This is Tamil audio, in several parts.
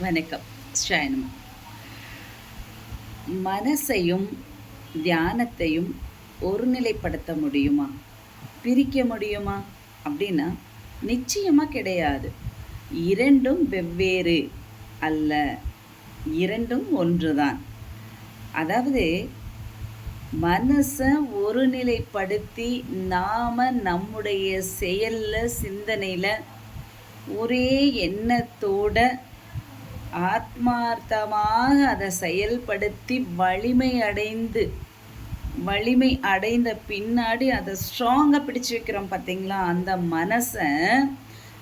வணக்கம். ஸ்ரீனுமா. மனசையும் தியானத்தையும் ஒருநிலைப்படுத்த முடியுமா? பிரிக்க முடியுமா? அப்படின்னா நிச்சயமாக கிடையாது. இரண்டும் வெவ்வேறு அல்ல. இரண்டும் ஒன்றுதான். அதாவது மனசை ஒருநிலைப்படுத்தி நாம் நம்முடைய செயலில் சிந்தனையில் ஒரே எண்ணத்தோட ஆத்மார்த்தமாக அதை செயல்படுத்தி வலிமை அடைந்து வலிமை அடைந்த பின்னாடி அதை ஸ்ட்ராங்காக பிடிச்சு வைக்கிறோம் பார்த்தீங்களா? அந்த மனசை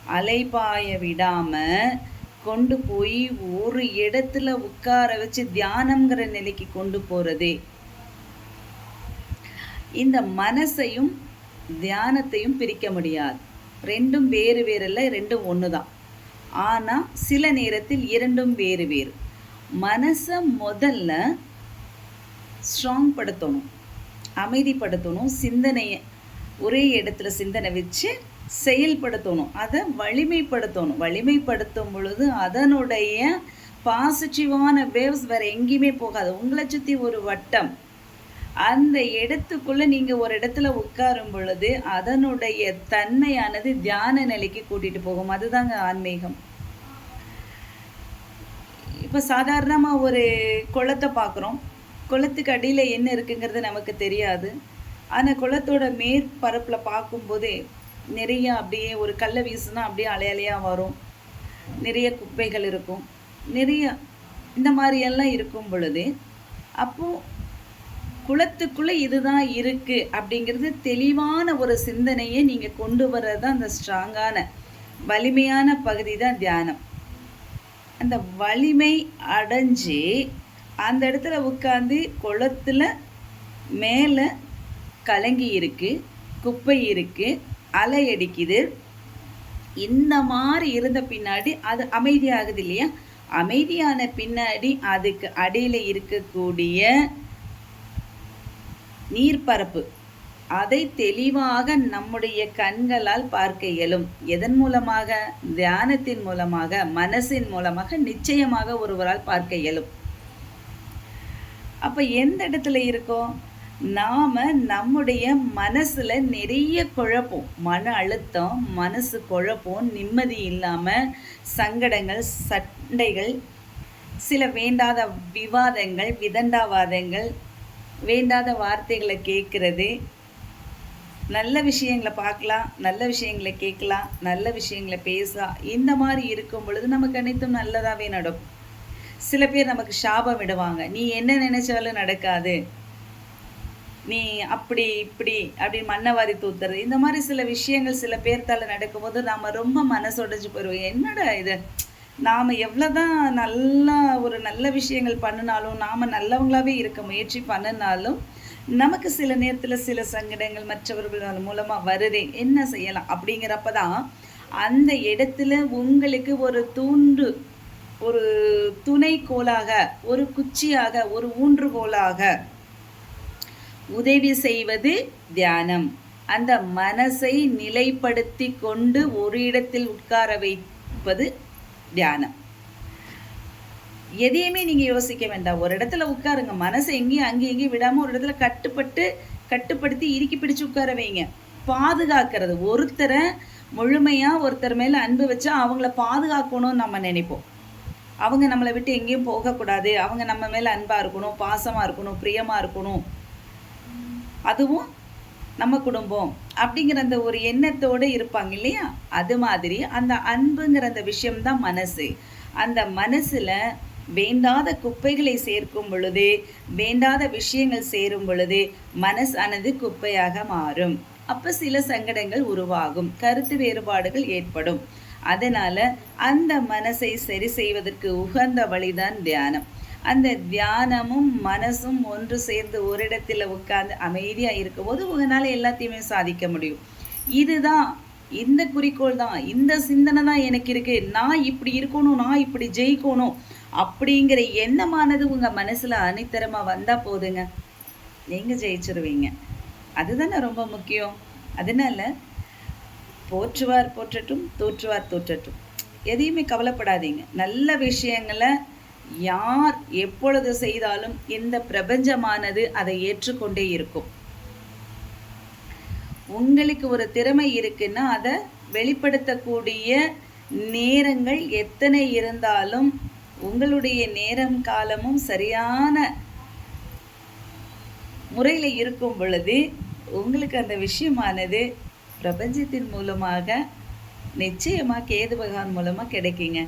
அலைபாய விடாமல் கொண்டு போய் ஒரு இடத்துல உட்கார வச்சு தியானங்கிற நிலைக்கு கொண்டு போகிறதே இந்த மனசையும் தியானத்தையும் பிரிக்க முடியாது. ரெண்டும் வேறு வேறு இல்லை ரெண்டும் ஒன்று தான் ஆனால் சில நேரத்தில் இரண்டும் வேறு வேறு. மனசை முதல்ல ஸ்ட்ராங் படுத்தணும் அமைதிப்படுத்தணும் சிந்தனையை ஒரே இடத்துல சிந்தனை வச்சு செயல்படுத்தணும். அதை வலிமைப்படுத்தணும். வலிமைப்படுத்தும் பொழுது அதனுடைய பாசிட்டிவான வேவ்ஸ் வேறு எங்கேயுமே போகாது. உங்களை சுற்றி ஒரு வட்டம் அந்த இடத்துக்குள்ள நீங்க ஒரு இடத்துல உட்காரும் பொழுது அதனுடைய தன்மையானது தியான நிலைக்கு கூட்டிட்டு போகும். அதுதாங்க ஆன்மீகம். இப்போ சாதாரணமாக ஒரு குளத்தை பார்க்குறோம் குளத்துக்கு அடியில் என்ன இருக்குங்கிறது நமக்கு தெரியாது. ஆனால் குளத்தோட மேற்பரப்பில் பார்க்கும்போதே நிறைய அப்படியே ஒரு கல்லை வீசுனா அப்படியே அலையலையாக வரும். நிறைய குப்பைகள் இருக்கும். நிறைய இந்த மாதிரியெல்லாம் இருக்கும் பொழுது அப்போது குளத்துக்குள்ளே இதுதான் இருக்குது அப்படிங்கிறது தெளிவான ஒரு சிந்தனையை நீங்கள் கொண்டு வர்றது தான் அந்த ஸ்ட்ராங்கான வலிமையான பகுதி தான் தியானம். அந்த வலிமை அடைஞ்சு அந்த இடத்துல உட்காந்து குளத்தில் மேலே கலங்கி இருக்குது குப்பை இருக்குது அலை அடிக்குது. இந்த மாதிரி இருந்த பின்னாடி அது அமைதியாகுது இல்லையா? அமைதியான பின்னாடி அதுக்கு அடியில் இருக்கக்கூடிய நீர்ப்பரப்பு. அதை தெளிவாக நம்முடைய கண்களால் பார்க்க இயலும். எதன் மூலமாக? தியானத்தின் மூலமாக மனசின் மூலமாக நிச்சயமாக ஒருவரால் பார்க்க இயலும். அப்ப எந்த இடத்துல இருக்கோம்? நாம நம்முடைய மனசுல நிறைய குழப்பம். மன அழுத்தம் மனசு குழப்பம் நிம்மதி இல்லாம சங்கடங்கள் சண்டைகள் சில வேண்டாத விவாதங்கள் விதண்டாவாதங்கள் வேண்டாத வார்த்தைகளை கேட்குறது. நல்ல விஷயங்களை பார்க்கலாம் நல்ல விஷயங்களை கேட்கலாம் நல்ல விஷயங்களை பேசலாம் இந்த மாதிரி இருக்கும் பொழுது நமக்கு அனைத்தும் நல்லதாகவே நடக்கும் சில பேர் நமக்கு சாபம் விடுவாங்க. நீ என்ன நினைச்சாலும் நடக்காது. நீ அப்படி இப்படி அப்படி மண்ணவாரி தூத்துறது. இந்த மாதிரி சில விஷயங்கள் சில பேர்த்தால நடக்கும்போது நாம் ரொம்ப மனசொடைஞ்சு போயிடுவோம். என்னடா இது? நாம் எவ்வளோதான் நல்லா ஒரு நல்ல விஷயங்கள் பண்ணினாலும் நாம் நல்லவங்களாகவே இருக்க முயற்சி பண்ணினாலும் நமக்கு சில நேரத்தில் சில சங்கடங்கள் மற்றவர்கள் மூலமாக வருதே என்ன செய்யலாம்? அப்படிங்கிறப்ப தான் அந்த இடத்துல உங்களுக்கு ஒரு தூண்டு ஒரு துணைக்கோளாக ஒரு குச்சியாக ஒரு ஊன்றுகோலாக உதவி செய்வது தியானம். அந்த மனசை நிலைப்படுத்தி கொண்டு ஒரு இடத்தில் உட்கார வைப்பது தியானம். எதையுமே நீங்கள் யோசிக்க வேண்டாம். ஒரு இடத்துல உட்காருங்க. மனசை எங்கேயும் அங்கேயும் எங்கேயும் விடாமல் ஒரு இடத்துல கட்டுப்பட்டு கட்டுப்படுத்தி இறுக்கி பிடிச்சு உட்கார வைங்க. பாதுகாக்கிறது. ஒருத்தரை முழுமையாக ஒருத்தர் மேலே அன்பு வச்சா அவங்கள பாதுகாக்கணும்னு நம்ம நினைப்போம். அவங்க நம்மளை விட்டு எங்கேயும் போகக்கூடாது. அவங்க நம்ம மேலே அன்பாக இருக்கணும் பாசமாக இருக்கணும் பிரியமாக இருக்கணும். அதுவும் நம்ம குடும்பம் அப்படிங்கிற அந்த ஒரு எண்ணத்தோடு இருப்பாங்க இல்லையா? அது மாதிரி அந்த அன்புங்கிற அந்த விஷயம்தான் மனசு. அந்த மனசில் வேண்டாத குப்பைகளை சேர்க்கும் பொழுது வேண்டாத விஷயங்கள் சேரும் பொழுது மனசானது குப்பையாக மாறும். அப்போ சில சங்கடங்கள் உருவாகும் கருத்து வேறுபாடுகள் ஏற்படும். அதனால அந்த மனசை சரி செய்வதற்கு உகந்த வழிதான் தியானம். அந்த தியானமும் மனசும் ஒன்று சேர்ந்து ஒரு இடத்துல உட்கார்ந்து அமைதியாக இருக்கும்போது உங்களால் எல்லாத்தையுமே சாதிக்க முடியும். இதுதான் இந்த குறிக்கோள் தான் இந்த சிந்தனை தான் எனக்கு இருக்கு. நான் இப்படி இருக்கணும் நான் இப்படி ஜெயிக்கணும் அப்படிங்கிற எண்ணமானது உங்கள் மனசில் அணித்தரமாக வந்தால் போதுங்க. நீங்கள் ஜெயிச்சிருவீங்க. அதுதானே ரொம்ப முக்கியம். அதனால போற்றுவார் போற்றட்டும் தோற்றுவார் தோற்றட்டும். எதையுமே கவலைப்படாதீங்க. நல்ல விஷயங்களை யார் எப்பொழுது செய்தாலும் இந்த பிரபஞ்சமானது அதை ஏற்றுக்கொண்டே இருக்கும். உங்களுக்கு ஒரு திறமை இருக்குன்னா அதை வெளிப்படுத்தக்கூடிய நேரங்கள் எத்தனை இருந்தாலும் உங்களுடைய நேரம் காலமும் சரியான முறையில் இருக்கும் பொழுது உங்களுக்கு அந்த விஷயமானது பிரபஞ்சத்தின் மூலமாக நிச்சயமாக கேது பகவான் மூலமாக கிடைக்குங்க.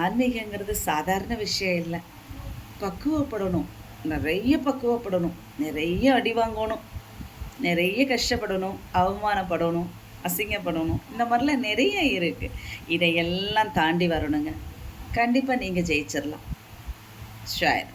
ஆன்மீகங்கிறது சாதாரண விஷயம் இல்லை. பக்குவப்படணும். நிறைய பக்குவப்படணும். நிறைய அடி வாங்கணும். நிறைய கஷ்டப்படணும். அவமானப்படணும். அசிங்கப்படணும். இந்த மாதிரிலாம் நிறைய இருக்குது இதையெல்லாம் தாண்டி வரணுங்க. கண்டிப்பாக நீங்கள் ஜெயிச்சிடலாம் ஷாயர்